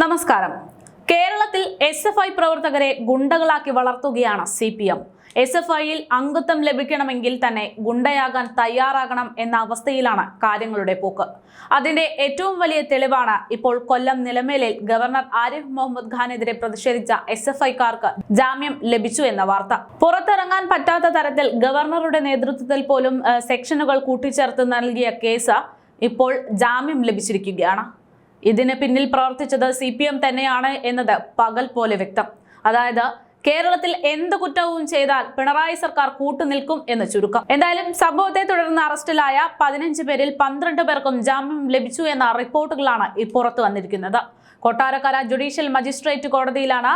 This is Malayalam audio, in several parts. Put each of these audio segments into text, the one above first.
നമസ്കാരം. കേരളത്തിൽ എസ് എഫ് ഐ പ്രവർത്തകരെ ഗുണ്ടകളാക്കി വളർത്തുകയാണ് C P M. S F ഐയിൽ അംഗത്വം ലഭിക്കണമെങ്കിൽ തന്നെ ഗുണ്ടയാകാൻ തയ്യാറാകണം എന്ന അവസ്ഥയിലാണ് കാര്യങ്ങളുടെ പോക്ക്. അതിന്റെ ഏറ്റവും വലിയ തെളിവാണ് ഇപ്പോൾ കൊല്ലം നിലമേലിൽ ഗവർണർ ആരിഫ് മുഹമ്മദ് ഖാനെതിരെ പ്രതിഷേധിച്ച എസ് എഫ് ഐക്കാർക്ക് ജാമ്യം ലഭിച്ചു എന്ന വാർത്ത. പുറത്തിറങ്ങാൻ പറ്റാത്ത തരത്തിൽ ഗവർണറുടെ നേതൃത്വത്തിൽ പോലും സെക്ഷനുകൾ കൂട്ടിച്ചേർത്ത് നൽകിയ കേസ് ഇപ്പോൾ ജാമ്യം ലഭിച്ചിരിക്കുകയാണ്. ഇതിന് പിന്നിൽ പ്രവർത്തിച്ചത് സി പി എം തന്നെയാണ് എന്നത് പകൽ പോലെ വ്യക്തം. അതായത് കേരളത്തിൽ എന്ത് കുറ്റവും ചെയ്താൽ പിണറായി സർക്കാർ കൂട്ടുനിൽക്കും എന്ന് ചുരുക്കം. എന്തായാലും സംഭവത്തെ തുടർന്ന് അറസ്റ്റിലായ പതിനഞ്ച് പേരിൽ പന്ത്രണ്ട് പേർക്കും ജാമ്യം ലഭിച്ചു എന്ന റിപ്പോർട്ടുകളാണ് പുറത്തു വന്നിരിക്കുന്നത്. കൊട്ടാരക്കര ജുഡീഷ്യൽ മജിസ്ട്രേറ്റ് കോടതിയിലാണ്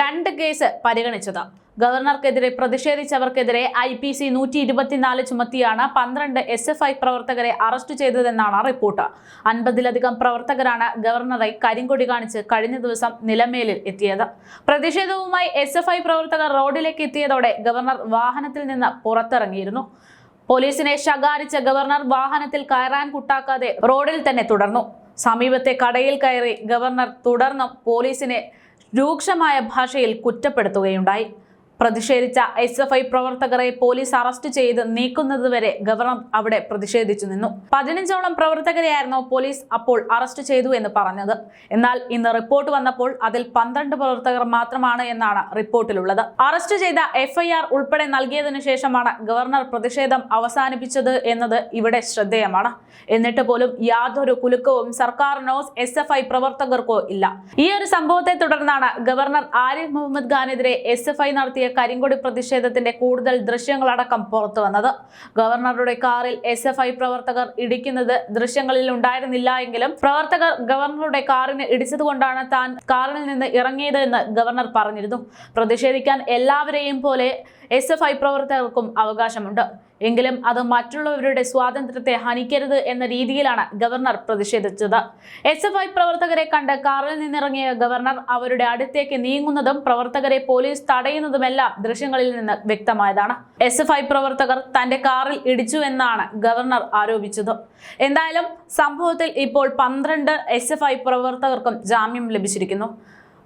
രണ്ട് കേസ് പരിഗണിച്ചത്. ഗവർണർക്കെതിരെ പ്രതിഷേധിച്ചവർക്കെതിരെ ഐ പി സി നൂറ്റി ഇരുപത്തിനാല് ചുമത്തിയാണ് പന്ത്രണ്ട് എസ് എഫ് ഐ പ്രവർത്തകരെ അറസ്റ്റ് ചെയ്തതെന്നാണ് റിപ്പോർട്ട്. അൻപതിലധികം പ്രവർത്തകരാണ് ഗവർണറെ കരിങ്കൊടി കാണിച്ച് കഴിഞ്ഞ ദിവസം നിലമേലിൽ എത്തിയത്. പ്രതിഷേധവുമായി എസ് എഫ് ഐ പ്രവർത്തകർ റോഡിലേക്ക് എത്തിയതോടെ ഗവർണർ വാഹനത്തിൽ നിന്ന് പുറത്തിറങ്ങിയിരുന്നു. പോലീസിനെ ശകാരിച്ച ഗവർണർ വാഹനത്തിൽ കയറാൻ കുട്ടാക്കാതെ റോഡിൽ തന്നെ തുടർന്നു. സമീപത്തെ കടയിൽ കയറി ഗവർണർ തുടർന്നും പോലീസിനെ രൂക്ഷമായ ഭാഷയിൽ കുറ്റപ്പെടുത്തുകയുണ്ടായി. പ്രതിഷേധിച്ച എസ് എഫ് ഐ പ്രവർത്തകരെ പോലീസ് അറസ്റ്റ് ചെയ്ത് നീക്കുന്നതുവരെ ഗവർണർ അവിടെ പ്രതിഷേധിച്ചു നിന്നു. പതിനഞ്ചോളം പ്രവർത്തകരെയായിരുന്നു പോലീസ് അപ്പോൾ അറസ്റ്റ് ചെയ്തു എന്ന് പറഞ്ഞത്. എന്നാൽ ഇന്ന് റിപ്പോർട്ട് വന്നപ്പോൾ അതിൽ പന്ത്രണ്ട് പ്രവർത്തകർ മാത്രമാണ് എന്നാണ് റിപ്പോർട്ടിലുള്ളത്. അറസ്റ്റ് ചെയ്ത എഫ്ഐആർ ഉൾപ്പെടെ നൽകിയതിനു ശേഷമാണ് ഗവർണർ പ്രതിഷേധം അവസാനിപ്പിച്ചത് എന്നത് ഇവിടെ ശ്രദ്ധേയമാണ്. എന്നിട്ട് പോലും യാതൊരു കുലുക്കവും സർക്കാരിനോ എസ് എഫ് ഐ പ്രവർത്തകർക്കോ ഇല്ല. ഈ ഒരു സംഭവത്തെ തുടർന്നാണ് ഗവർണർ ആരിഫ് മുഹമ്മദ് ഖാനെതിരെ എസ് എഫ് ഐ നടത്തിയ കരിങ്കൊടി പ്രതിഷേധത്തിന്റെ കൂടുതൽ ദൃശ്യങ്ങളടക്കം പുറത്തു വന്നത്. ഗവർണറുടെ കാറിൽ എസ് എഫ് ഐ പ്രവർത്തകർ ഇടിക്കുന്നത് ദൃശ്യങ്ങളിൽ ഉണ്ടായിരുന്നില്ല എങ്കിലും പ്രവർത്തകർ ഗവർണറുടെ കാറിന് ഇടിച്ചതുകൊണ്ടാണ് താൻ കാറിൽ നിന്ന് ഇറങ്ങിയത് എന്ന് ഗവർണർ പറഞ്ഞിരുന്നു. പ്രതിഷേധിക്കാൻ എല്ലാവരെയും പോലെ എസ് എഫ് ഐ പ്രവർത്തകർക്കും അവകാശമുണ്ട്. എങ്കിലും അത് മറ്റുള്ളവരുടെ സ്വാതന്ത്ര്യത്തെ ഹനിക്കരുത് എന്ന രീതിയിലാണ് ഗവർണർ പ്രതിഷേധിച്ചത്. എസ് എഫ് ഐ പ്രവർത്തകരെ കണ്ട് കാറിൽ നിന്നിറങ്ങിയ ഗവർണർ അവരുടെ അടുത്തേക്ക് നീങ്ങുന്നതും പ്രവർത്തകരെ പോലീസ് തടയുന്നതുമെല്ലാം ദൃശ്യങ്ങളിൽ നിന്ന് വ്യക്തമായതാണ്. എസ് എഫ് ഐ പ്രവർത്തകർ തന്റെ കാറിൽ ഇടിച്ചു എന്നാണ് ഗവർണർ ആരോപിച്ചത്. എന്തായാലും സംഭവത്തിൽ ഇപ്പോൾ പന്ത്രണ്ട് എസ് എഫ് ഐ പ്രവർത്തകർക്കും ജാമ്യം ലഭിച്ചിരിക്കുന്നു.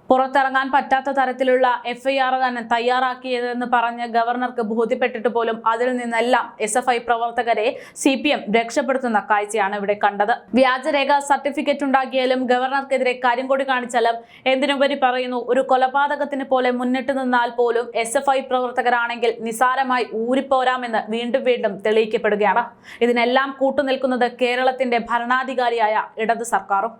പുറത്തിറങ്ങാൻ പറ്റാത്ത തരത്തിലുള്ള എഫ് ഐ ആർ തന്നെ തയ്യാറാക്കിയതെന്ന് പറഞ്ഞ് ഗവർണർക്ക് ബോധ്യപ്പെട്ടിട്ട് പോലും അതിൽ നിന്നെല്ലാം എസ് എഫ് ഐ പ്രവർത്തകരെ സി പി എം രക്ഷപ്പെടുത്തുന്ന കാഴ്ചയാണ് ഇവിടെ കണ്ടത്. വ്യാജരേഖ സർട്ടിഫിക്കറ്റ് ഉണ്ടാക്കിയാലും ഗവർണർക്കെതിരെ കരിങ്കൊടി കാണിച്ചാലും എന്തിനുപരി പറയുന്നു ഒരു കൊലപാതകത്തിന് പോലെ മുന്നിട്ട് നിന്നാൽ പോലും എസ് എഫ് ഐ പ്രവർത്തകരാണെങ്കിൽ നിസാരമായി ഊരിപ്പോരാമെന്ന് വീണ്ടും വീണ്ടും തെളിയിക്കപ്പെടുകയാണ്. ഇതിനെല്ലാം കൂട്ടുനിൽക്കുന്നത് കേരളത്തിന്റെ ഭരണാധികാരിയായ ഇടത് സർക്കാരും.